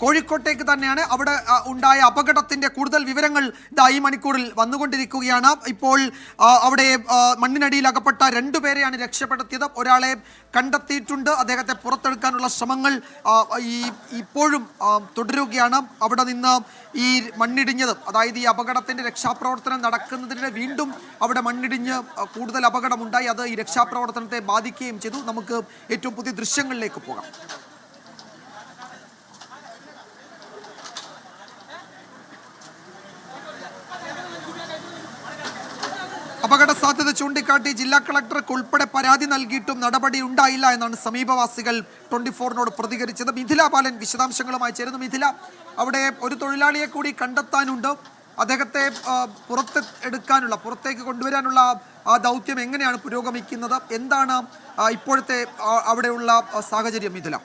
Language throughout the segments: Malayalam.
കോഴിക്കോട്ടേക്ക് തന്നെയാണ് അവിടെ ഉണ്ടായ അപകടത്തിന്റെ കൂടുതൽ വിവരങ്ങൾ ഈ മണിക്കൂറിൽ വന്നുകൊണ്ടിരിക്കുകയാണ്. ഇപ്പോൾ അവിടെ മണ്ണിനടിയിൽ അകപ്പെട്ട രണ്ടുപേരെയാണ് രക്ഷപ്പെടുത്തിയത്. ഒരാളെ കണ്ടെത്തിയിട്ടുണ്ട്. അദ്ദേഹത്തെ പുറത്തെടുക്കാനുള്ള ശ്രമങ്ങൾ ഈ ഇപ്പോഴും തുടരുകയാണ്. അവിടെ നിന്ന് ഈ മണ്ണിടിഞ്ഞത് അതായത് ഈ അപകടത്തിന്റെ രക്ഷാപ്രവർത്തനം നടക്കുന്നതിനിടെ വീണ്ടും അവിടെ മണ്ണിടിഞ്ഞ് കൂടുതൽ അപകടമുണ്ടായി. അത് ഈ രക്ഷാപ്രവർത്തനത്തെ ബാധിക്കുകയും ചെയ്തു. നമുക്ക് ഏറ്റവും പുതിയ ദൃശ്യങ്ങളിലേക്ക് പോകാം. അപകട സാധ്യത ചൂണ്ടിക്കാട്ടി ജില്ലാ കളക്ടർക്ക് ഉൾപ്പെടെ പരാതി നൽകിയിട്ടും നടപടി ഉണ്ടായില്ല എന്നാണ് സമീപവാസികൾ ട്വന്റി ഫോറിനോട് പ്രതികരിച്ചത്. മിഥില ബാലൻ വിശദാംശങ്ങളുമായി ചേരുന്നു. മിഥില അവിടെ ഒരു തൊഴിലാളിയെ കൂടി കണ്ടെത്താനുണ്ട്. അദ്ദേഹത്തെ പുറത്ത് എടുക്കാനുള്ള പുറത്തേക്ക് കൊണ്ടുവരാനുള്ള ആ ദൗത്യം എങ്ങനെയാണ് പുരോഗമിക്കുന്നത്? എന്താണ് ഇപ്പോഴത്തെ അവിടെയുള്ള സാഹചര്യം മിഥില?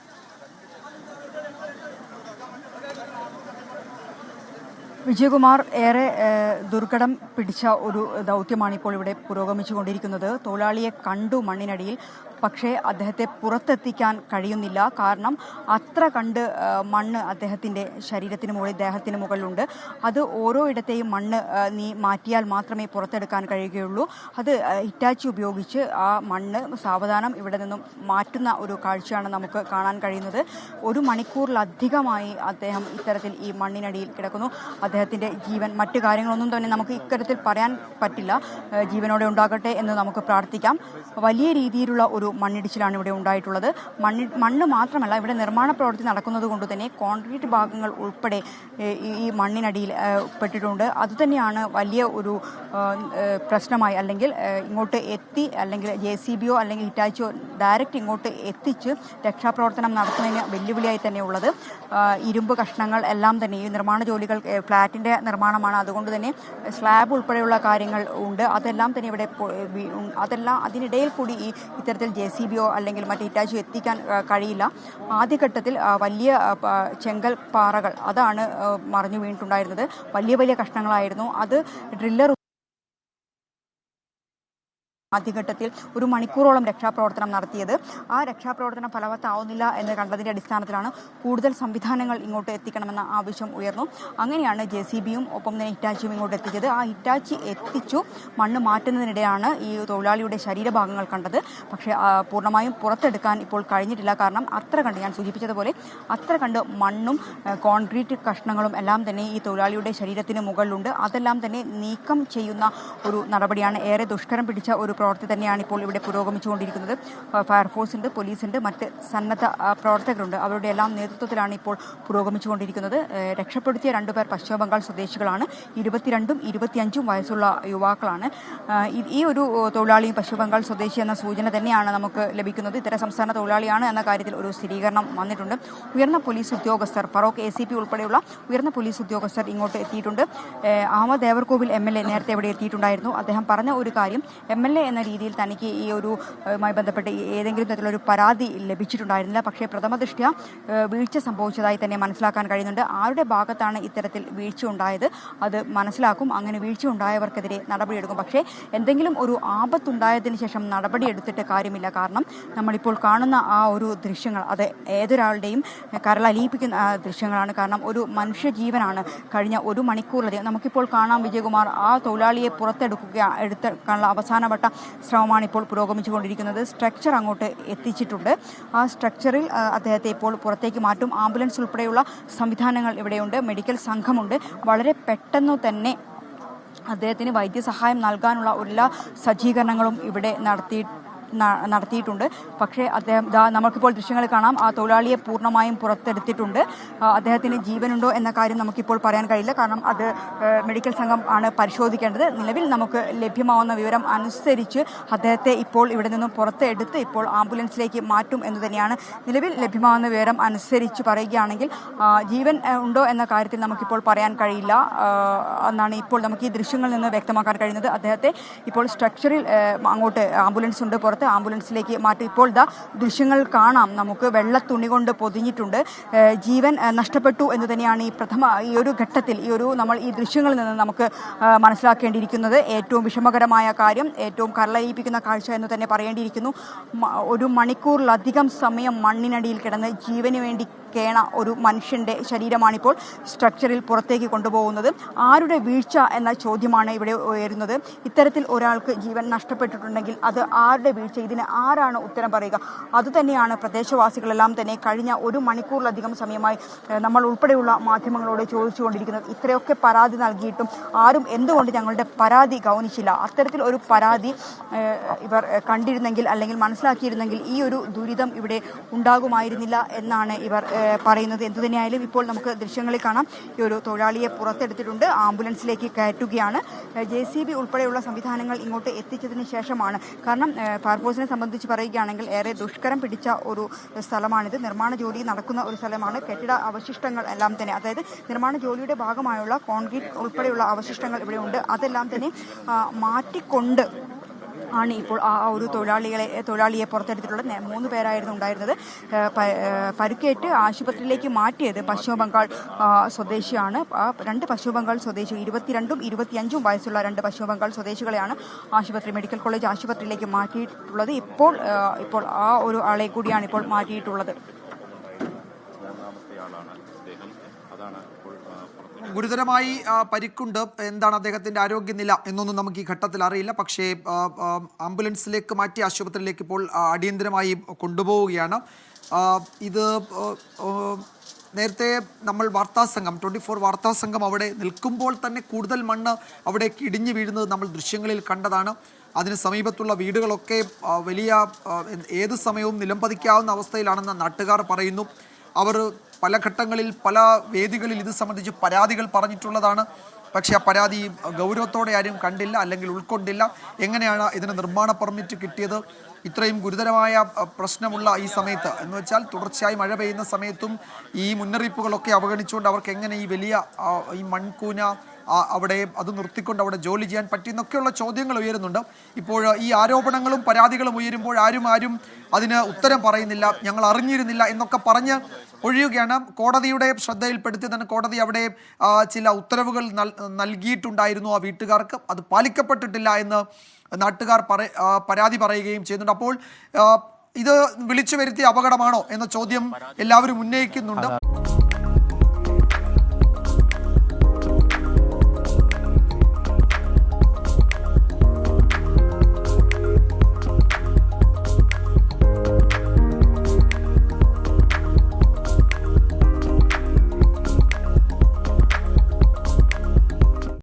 വിജയകുമാർ ഏറെ ദുർഘടം പിടിച്ച ഒരു ദൗത്യമാണ് ഇപ്പോൾ ഇവിടെ പുരോഗമിച്ചുകൊണ്ടിരിക്കുന്നത്. തൊഴിലാളിയെ കണ്ടു മണ്ണിനടിയിൽ. പക്ഷേ അദ്ദേഹത്തെ പുറത്തെത്തിക്കാൻ കഴിയുന്നില്ല. കാരണം അത്ര കണ്ട് മണ്ണ് അദ്ദേഹത്തിന്റെ ശരീരത്തിന് മുകളിൽ ദേഹത്തിന് മുകളിലുണ്ട്. അത് ഓരോ ഇടത്തെയും മണ്ണ് നീ മാറ്റിയാൽ മാത്രമേ പുറത്തെടുക്കാൻ കഴിയുകയുള്ളൂ. അത് ഹിറ്റാച്ചി ഉപയോഗിച്ച് ആ മണ്ണ് സാവധാനം ഇവിടെ നിന്നും മാറ്റുന്ന ഒരു കാഴ്ചയാണ് നമുക്ക് കാണാൻ കഴിയുന്നത്. ഒരു മണിക്കൂറിലധികമായി അദ്ദേഹം ഇത്തരത്തിൽ ഈ മണ്ണിനടിയിൽ കിടക്കുന്നു. അദ്ദേഹത്തിന്റെ ജീവൻ മറ്റു കാര്യങ്ങളൊന്നും തന്നെ നമുക്ക് ഇത്തരത്തിൽ പറയാൻ പറ്റില്ല. ജീവനോടെ ഉണ്ടാകട്ടെ എന്ന് നമുക്ക് പ്രാർത്ഥിക്കാം. വലിയ രീതിയിലുള്ള ഒരു മണ്ണിടിച്ചിലാണ് ഇവിടെ ഉണ്ടായിട്ടുള്ളത്. മണ്ണി മണ്ണ് മാത്രമല്ല ഇവിടെ നിർമ്മാണ പ്രവൃത്തി നടക്കുന്നത് കൊണ്ട് തന്നെ കോൺക്രീറ്റ് ഭാഗങ്ങൾ ഉൾപ്പെടെ ഈ- മണ്ണിനടിയിൽ പെട്ടിട്ടുണ്ട്. അതുതന്നെയാണ് വലിയ ഒരു പ്രശ്നമായി അല്ലെങ്കിൽ ഇങ്ങോട്ട് എത്തി അല്ലെങ്കിൽ ജെ സി അല്ലെങ്കിൽ ഹിറ്റാച്ചിയോ ഡയറക്റ്റ് ഇങ്ങോട്ട് എത്തിച്ച് രക്ഷാപ്രവർത്തനം നടത്തുന്നതിന് വെല്ലുവിളിയായി തന്നെയുള്ളത് ഇരുമ്പ് കഷ്ണങ്ങൾ എല്ലാം തന്നെ ഈ നിർമ്മാണ ജോലികൾ ഫ്ലാറ്റിന്റെ നിർമ്മാണമാണ്. അതുകൊണ്ട് തന്നെ സ്ലാബ് ഉൾപ്പെടെയുള്ള കാര്യങ്ങൾ ഉണ്ട്. അതെല്ലാം തന്നെ ഇവിടെ അതെല്ലാം അതിനിടയിൽ കൂടി ഈ ഇത്തരത്തിൽ ജെ സി ബിയോ അല്ലെങ്കിൽ മറ്റ് ഹിറ്റാച്ചി എത്തിക്കാൻ കഴിയില്ല. ആദ്യഘട്ടത്തിൽ വലിയ ചെങ്കൽ പാറകൾ അതാണ് മറിഞ്ഞു വീണിട്ടുണ്ടായിരുന്നത്. വലിയ വലിയ കഷ്ണങ്ങളായിരുന്നു. അത് ഡ്രില്ലർ ആദ്യഘട്ടത്തിൽ ഒരു മണിക്കൂറോളം രക്ഷാപ്രവർത്തനം നടത്തിയത്. ആ രക്ഷാപ്രവർത്തനം ഫലവത്താവുന്നില്ല എന്ന് കണ്ടതിന്റെ അടിസ്ഥാനത്തിലാണ് കൂടുതൽ സംവിധാനങ്ങൾ ഇങ്ങോട്ട് എത്തിക്കണമെന്ന ആവശ്യം ഉയർന്നു. അങ്ങനെയാണ് ജെ സി ബിയും ഒപ്പം തന്നെ ഹിറ്റാച്ചിയും ഇങ്ങോട്ട് എത്തിച്ചത്. ആ ഹിറ്റാച്ചി എത്തിച്ചു. മണ്ണ് മാറ്റുന്നതിനിടെയാണ് ഈ തൊഴിലാളിയുടെ ശരീരഭാഗങ്ങൾ കണ്ടത്. പക്ഷേ പൂർണമായും പുറത്തെടുക്കാൻ ഇപ്പോൾ കഴിഞ്ഞിട്ടില്ല. കാരണം അത്ര കണ്ട് ഞാൻ സൂചിപ്പിച്ചതുപോലെ അത്ര കണ്ട് മണ്ണും കോൺക്രീറ്റ് കഷ്ണങ്ങളും എല്ലാം തന്നെ ഈ തൊഴിലാളിയുടെ ശരീരത്തിന് മുകളിലുണ്ട്. അതെല്ലാം തന്നെ നീക്കം ചെയ്യുന്ന ഒരു നടപടിയാണ്. ഏറെ ദുഷ്കരം പിടിച്ച ഒരു പ്രവൃത്തി തന്നെയാണ് ഇപ്പോൾ ഇവിടെ പുരോഗമിച്ചുകൊണ്ടിരിക്കുന്നത്. ആ, ഫയർഫോഴ്സ് ഉണ്ട് പോലീസുണ്ട് മറ്റ് സന്നദ്ധ പ്രവർത്തകരുണ്ട്. അവരുടെ എല്ലാം നേതൃത്വത്തിലാണ് ഇപ്പോൾ പുരോഗമിച്ചുകൊണ്ടിരിക്കുന്നത്. രക്ഷപ്പെടുത്തിയ രണ്ടുപേർ പശ്ചിമ ബംഗാൾ സ്വദേശികളാണ്. ഇരുപത്തിരണ്ടും ഇരുപത്തിയഞ്ചും വയസ്സുള്ള യുവാക്കളാണ്. ഈ- ഒരു തൊഴിലാളിയും പശ്ചിമ ബംഗാൾ സ്വദേശി എന്ന സൂചന തന്നെയാണ് നമുക്ക് ലഭിക്കുന്നത്. ഇത്തരം സംസ്ഥാന തൊഴിലാളിയാണ് എന്ന കാര്യത്തിൽ ഒരു സ്ഥിരീകരണം വന്നിട്ടുണ്ട്. ഉയർന്ന പോലീസ് ഉദ്യോഗസ്ഥർ ഫറോക്ക് എ സി പി ഉൾപ്പെടെയുള്ള ഉയർന്ന പോലീസ് ഉദ്യോഗസ്ഥർ ഇങ്ങോട്ട് എത്തിയിട്ടുണ്ട്. ആമ ദേവർകോവിൽ എം എൽ എ നേരത്തെ ഇവിടെ എത്തിയിട്ടുണ്ടായിരുന്നു. അദ്ദേഹം പറഞ്ഞ ഒരു കാര്യം എം എൽ എ എന്ന രീതിയിൽ തനിക്ക് ഈ ഒരു മായി ബന്ധപ്പെട്ട് ഏതെങ്കിലും തരത്തിലുള്ള ഒരു പരാതി ലഭിച്ചിട്ടുണ്ടായിരുന്നില്ല. പക്ഷേ പ്രഥമ ദൃഷ്ട്യ വീഴ്ച സംഭവിച്ചതായി തന്നെ മനസ്സിലാക്കാൻ കഴിയുന്നുണ്ട്. ആരുടെ ഭാഗത്താണ് ഇത്തരത്തിൽ വീഴ്ച ഉണ്ടായത്? അത് മനസ്സിലാക്കും. അങ്ങനെ വീഴ്ച ഉണ്ടായവർക്കെതിരെ നടപടിയെടുക്കും. പക്ഷേ എന്തെങ്കിലും ഒരു ആപത്തുണ്ടായതിനു ശേഷം നടപടിയെടുത്തിട്ട് കാര്യമില്ല. കാരണം നമ്മളിപ്പോൾ കാണുന്ന ആ ഒരു ദൃശ്യങ്ങൾ അത് ഏതൊരാളുടെയും കരളലിയിപ്പിക്കുന്ന ദൃശ്യങ്ങളാണ്. കാരണം ഒരു മനുഷ്യജീവനാണ്. കഴിഞ്ഞ ഒരു മണിക്കൂറിലധികം നമുക്കിപ്പോൾ കാണാം വിജയകുമാർ ആ തൊഴിലാളിയെ പുറത്തെടുക്കുക എടുക്കാനുള്ള അവസാനവട്ട ശ്രമമാണ് ഇപ്പോൾ പുരോഗമിച്ചുകൊണ്ടിരിക്കുന്നത്. സ്ട്രക്ചർ അങ്ങോട്ട് എത്തിച്ചിട്ടുണ്ട്. ആ സ്ട്രക്ചറിൽ അദ്ദേഹത്തെ ഇപ്പോൾ പുറത്തേക്ക് മാറ്റും. ആംബുലൻസ് ഉൾപ്പെടെയുള്ള സംവിധാനങ്ങൾ ഇവിടെയുണ്ട്. മെഡിക്കൽ സംഘമുണ്ട്. വളരെ പെട്ടെന്ന് തന്നെ അദ്ദേഹത്തിന് വൈദ്യസഹായം നൽകാനുള്ള എല്ലാ സജ്ജീകരണങ്ങളും ഇവിടെ നടത്തി ന- നടത്തിയിട്ടുണ്ട്. പക്ഷേ അദ്ദേഹം നമുക്കിപ്പോൾ ദൃശ്യങ്ങൾ കാണാം. ആ തൊഴിലാളിയെ പൂർണമായും പുറത്തെടുത്തിട്ടുണ്ട്. അദ്ദേഹത്തിന് ജീവനുണ്ടോ എന്ന കാര്യം നമുക്കിപ്പോൾ പറയാൻ കഴിയില്ല. കാരണം അത് മെഡിക്കൽ സംഘം ആണ് പരിശോധിക്കേണ്ടത്. നിലവിൽ നമുക്ക് ലഭ്യമാവുന്ന വിവരം അനുസരിച്ച് അദ്ദേഹത്തെ ഇപ്പോൾ ഇവിടെ നിന്നും പുറത്തെടുത്ത് ഇപ്പോൾ ആംബുലൻസിലേക്ക് മാറ്റും എന്ന് തന്നെയാണ് നിലവിൽ ലഭ്യമാവുന്ന വിവരം അനുസരിച്ച് പറയുകയാണെങ്കിൽ ജീവൻ ഉണ്ടോ എന്ന കാര്യത്തിൽ നമുക്കിപ്പോൾ പറയാൻ കഴിയില്ല. എന്നാണ് ഇപ്പോൾ നമുക്ക് ഈ ദൃശ്യങ്ങളിൽ നിന്ന് വ്യക്തമാക്കാൻ കഴിയുന്നത്. അദ്ദേഹത്തെ ഇപ്പോൾ സ്ട്രക്ചറിൽ അങ്ങോട്ട് ആംബുലൻസ് ഉണ്ട് പുറത്ത് ആംബുലൻസിലേക്ക് മാറ്റി. ഇപ്പോൾ ഇതാ ദൃശ്യങ്ങൾ കാണാം. നമുക്ക് വെള്ള തുണി കൊണ്ട് പൊതിഞ്ഞിട്ടുണ്ട്. ജീവൻ നഷ്ടപ്പെട്ടു എന്ന് തന്നെയാണ് ഈ പ്രഥമ ഈ ഒരു ഘട്ടത്തിൽ ഈ ഒരു നമ്മൾ ഈ ദൃശ്യങ്ങളിൽ നിന്ന് നമുക്ക് മനസ്സിലാക്കേണ്ടിയിരിക്കുന്നത്. ഏറ്റവും വിഷമകരമായ കാര്യം ഏറ്റവും കരളയിപ്പിക്കുന്ന കാഴ്ച എന്ന് തന്നെ പറയേണ്ടിയിരിക്കുന്നു. ഒരു മണിക്കൂറിലധികം സമയം മണ്ണിനടിയിൽ കിടന്ന് ജീവന് വേണ്ടി കേണ ഒരു മനുഷ്യന്റെ ശരീരമാണിപ്പോൾ സ്ട്രക്ചറിൽ പുറത്തേക്ക് കൊണ്ടുപോകുന്നത്. ആരുടെ വീഴ്ച എന്ന ചോദ്യമാണ് ഇവിടെ ഉയരുന്നത്. ഇത്തരത്തിൽ ഒരാൾക്ക് ജീവൻ നഷ്ടപ്പെട്ടിട്ടുണ്ടെങ്കിൽ അത് ആരുടെ വീഴ്ച? ഇതിന് ആരാണ് ഉത്തരം പറയുക? അതുതന്നെയാണ് പ്രദേശവാസികളെല്ലാം തന്നെ കഴിഞ്ഞ ഒരു മണിക്കൂറിലധികം സമയമായി നമ്മൾ ഉൾപ്പെടെയുള്ള മാധ്യമങ്ങളോട് ചോദിച്ചുകൊണ്ടിരിക്കുന്നത്. ഇത്രയൊക്കെ പരാതി നൽകിയിട്ടും ആരും എന്തുകൊണ്ട് ഞങ്ങളുടെ പരാതി ഗൗനിച്ചില്ല? അത്തരത്തിൽ ഒരു പരാതി ഇവർ കണ്ടിരുന്നെങ്കിൽ അല്ലെങ്കിൽ മനസ്സിലാക്കിയിരുന്നെങ്കിൽ ഈ ഒരു ദുരിതം ഇവിടെ ഉണ്ടാകുമായിരുന്നില്ല എന്നാണ് ഇവർ ഏഹ്, എന്തു തന്നെയായാലും ഇപ്പോൾ നമുക്ക് ദൃശ്യങ്ങളിൽ കാണാം. ഈ ഒരു തൊഴിലാളിയെ പുറത്തെടുത്തിട്ടുണ്ട്. ആംബുലൻസിലേക്ക് കയറ്റുകയാണ്. ജെ സി ബി ഉൾപ്പെടെയുള്ള സംവിധാനങ്ങൾ ഇങ്ങോട്ട് എത്തിച്ചതിന് ശേഷമാണ്. കാരണം ഫയർഫോഴ്സിനെ സംബന്ധിച്ച് പറയുകയാണെങ്കിൽ ഏറെ ദുഷ്കരം പിടിച്ച ഒരു സ്ഥലമാണിത്. നിർമ്മാണ ജോലി നടക്കുന്ന ഒരു സ്ഥലമാണ്. കെട്ടിട അവശിഷ്ടങ്ങൾ എല്ലാം തന്നെ അതായത് നിർമ്മാണ ജോലിയുടെ ഭാഗമായുള്ള കോൺക്രീറ്റ് ഉൾപ്പെടെയുള്ള അവശിഷ്ടങ്ങൾ ഇവിടെ ഉണ്ട്. അതെല്ലാം തന്നെ മാറ്റിക്കൊണ്ട് ആണ് ഇപ്പോൾ ആ ഒരു തൊഴിലാളികളെ തൊഴിലാളിയെ പുറത്തെടുത്തിട്ടുള്ളത്. മൂന്ന് പേരായിരുന്നു ഉണ്ടായിരുന്നത്. പരുക്കേറ്റ് ആശുപത്രിയിലേക്ക് മാറ്റിയത് പശ്ചിമ ബംഗാൾ സ്വദേശിയാണ്. രണ്ട് പശ്ചിമ ബംഗാൾ സ്വദേശി ഇരുപത്തിരണ്ടും ഇരുപത്തിയഞ്ചും വയസ്സുള്ള രണ്ട് പശ്ചിമ ബംഗാൾ സ്വദേശികളെയാണ് ആശുപത്രി മെഡിക്കൽ കോളേജ് ആശുപത്രിയിലേക്ക് മാറ്റിയിട്ടുള്ളത്. ഇപ്പോൾ ഇപ്പോൾ ആ ഒരു ആളെ കൂടിയാണ് ഇപ്പോൾ മാറ്റിയിട്ടുള്ളത് മൂന്നാമത്തെ ആളാണ് അദ്ദേഹം അതാണ് ഇപ്പോൾ ആ, പുറത്ത് ഗുരുതരമായി പരിക്കുണ്ട്. എന്താണ് അദ്ദേഹത്തിന്റെ ആരോഗ്യനില എന്നൊന്നും നമുക്ക് ഈ ഘട്ടത്തിൽ അറിയില്ല. പക്ഷേ ആംബുലൻസിലേക്ക് മാറ്റി ആശുപത്രിയിലേക്ക് ഇപ്പോൾ അടിയന്തരമായി കൊണ്ടുപോവുകയാണ്. ഇത് നേരത്തെ നമ്മൾ വാർത്താ സംഘം ട്വന്റി ഫോർ വാർത്താ സംഘം അവിടെ നിൽക്കുമ്പോൾ തന്നെ കൂടുതൽ മണ്ണ് അവിടേക്ക് ഇടിഞ്ഞു വീഴുന്നത് നമ്മൾ ദൃശ്യങ്ങളിൽ കണ്ടതാണ്. അതിന് സമീപത്തുള്ള വീടുകളൊക്കെ വലിയ ഏത് സമയവും നിലംപതിക്കാവുന്ന അവസ്ഥയിലാണെന്ന് നാട്ടുകാർ പറയുന്നു. അവർ പല ഘട്ടങ്ങളിൽ പല വേദികളിൽ ഇത് സംബന്ധിച്ച് പരാതികൾ പറഞ്ഞിട്ടുള്ളതാണ്. പക്ഷേ ആ പരാതി ഗൗരവത്തോടെ ആരും കണ്ടില്ല അല്ലെങ്കിൽ ഉൾക്കൊണ്ടില്ല. എങ്ങനെയാണ് ഇതിന് നിർമ്മാണ പെർമിറ്റ് കിട്ടിയത്? ഇത്രയും ഗുരുതരമായ പ്രശ്നമുള്ള ഈ സമയത്ത് എന്ന് വെച്ചാൽ തുടർച്ചയായി മഴ പെയ്യുന്ന സമയത്തും ഈ മുന്നറിയിപ്പുകളൊക്കെ അവഗണിച്ചുകൊണ്ട് അവർക്ക് എങ്ങനെ ഈ വലിയ ഈ മൺകൂന അവിടെ അത് നിർത്തിക്കൊണ്ട് അവിടെ ജോലി ചെയ്യാൻ പറ്റിയെന്നൊക്കെയുള്ള ചോദ്യങ്ങൾ ഉയരുന്നുണ്ട്. ഇപ്പോൾ ഈ ആരോപണങ്ങളും പരാതികളും ഉയരുമ്പോൾ ആരും ആരും അതിന് ഉത്തരം പറയുന്നില്ല ഞങ്ങൾ അറിഞ്ഞിരുന്നില്ല എന്നൊക്കെ പറഞ്ഞ് ഒഴിയുകയാണ്. കോടതിയുടെ ശ്രദ്ധയിൽപ്പെടുത്തി തന്നെ കോടതി അവിടെ ചില ഉത്തരവുകൾ നൽ- നൽകിയിട്ടുണ്ടായിരുന്നു ആ വീട്ടുകാർക്ക്. അത് പാലിക്കപ്പെട്ടിട്ടില്ല എന്ന് നാട്ടുകാർ പരാതി പറയുകയും ചെയ്യുന്നുണ്ട്. അപ്പോൾ ഇത് വിളിച്ചു വരുത്തിയ അപകടമാണോ എന്ന ചോദ്യം എല്ലാവരും ഉന്നയിക്കുന്നുണ്ട്.